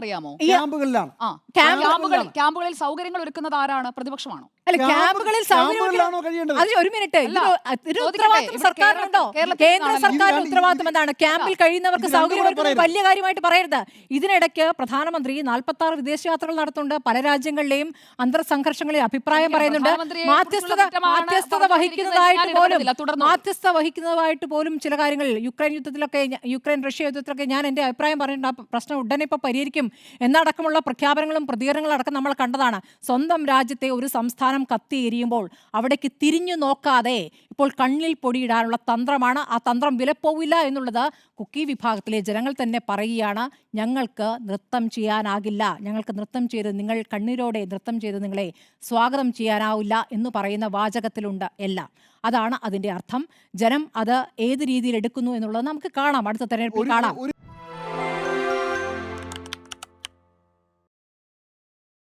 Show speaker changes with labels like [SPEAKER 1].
[SPEAKER 1] അറിയാമോ
[SPEAKER 2] ക്യാമ്പുകളിലാണ്.
[SPEAKER 1] ആ ക്യാമ്പുകളിൽ സൗകര്യങ്ങൾ ഒരുക്കുന്നത് ആരാണ്? പ്രതിപക്ഷമാണോ?
[SPEAKER 3] അല്ല ക്യാമ്പുകളിൽ ഒരു മിനിറ്റ്. സർക്കാരിനുണ്ടോ? കേന്ദ്ര സർക്കാരിന്റെ
[SPEAKER 2] ഇത്
[SPEAKER 3] ഉത്തരവാദിത്വം എന്താണ്? ക്യാമ്പിൽ കഴിയുന്നവർക്ക് സൗകര്യം. വലിയ കാര്യമായിട്ട് പറയരുത്. ഇതിനിടയ്ക്ക് പ്രധാനമന്ത്രി നാൽപ്പത്തി ആറ് വിദേശയാത്രകൾ നടത്തുന്നുണ്ട്. പല രാജ്യങ്ങളിലെയും അന്തർ സംഘർഷങ്ങളിൽ അഭിപ്രായം പറയുന്നുണ്ട്. മാധ്യസ്ഥത മാധ്യസ്ഥത വഹിക്കുന്നതായിട്ട് പോലും. മാധ്യസ്ഥ വഹിക്കുന്നതായിട്ട് പോലും ചില കാര്യങ്ങളിൽ യുക്രൈൻ യുദ്ധത്തിലൊക്കെ യുക്രൈൻ റഷ്യ യുദ്ധത്തിലൊക്കെ ഞാൻ എന്റെ അഭിപ്രായം പറഞ്ഞിട്ടുണ്ട് ആ പ്രശ്നം ഉടനെ ഇപ്പോൾ പരിഹരിക്കും എന്നടക്കമുള്ള പ്രഖ്യാപനങ്ങളും പ്രതികരണങ്ങളും അടക്കം നമ്മൾ കണ്ടതാണ്. സ്വന്തം രാജ്യത്തെ ഒരു സംസ്ഥാനം കത്തി എരിയുമ്പോൾ അവിടേക്ക് തിരിഞ്ഞു നോക്കാതെ ഇപ്പോൾ കണ്ണിൽ പൊടിയിടാനുള്ള തന്ത്രമാണ്. ആ തന്ത്രം വിലപ്പോവില്ല എന്നുള്ളത് കുക്കി വിഭാഗത്തിലെ ജനങ്ങൾ തന്നെ പറയുകയാണ്. ഞങ്ങൾക്ക് നൃത്തം ചെയ്യാനാകില്ല. ഞങ്ങൾക്ക് നൃത്തം ചെയ്ത് നിങ്ങൾ കണ്ണീരോടെ നൃത്തം ചെയ്ത് നിങ്ങളെ സ്വാഗതം ചെയ്യാനാവില്ല എന്ന് പറയുന്ന വാചകത്തിലുണ്ട് എല്ലാം. അതാണ് അതിന്റെ അർത്ഥം. ജനം അത് ഏത് രീതിയിൽ എടുക്കുന്നു എന്നുള്ളത് നമുക്ക് കാണാം. അടുത്ത തെരഞ്ഞെടുപ്പിൽ കാണാം.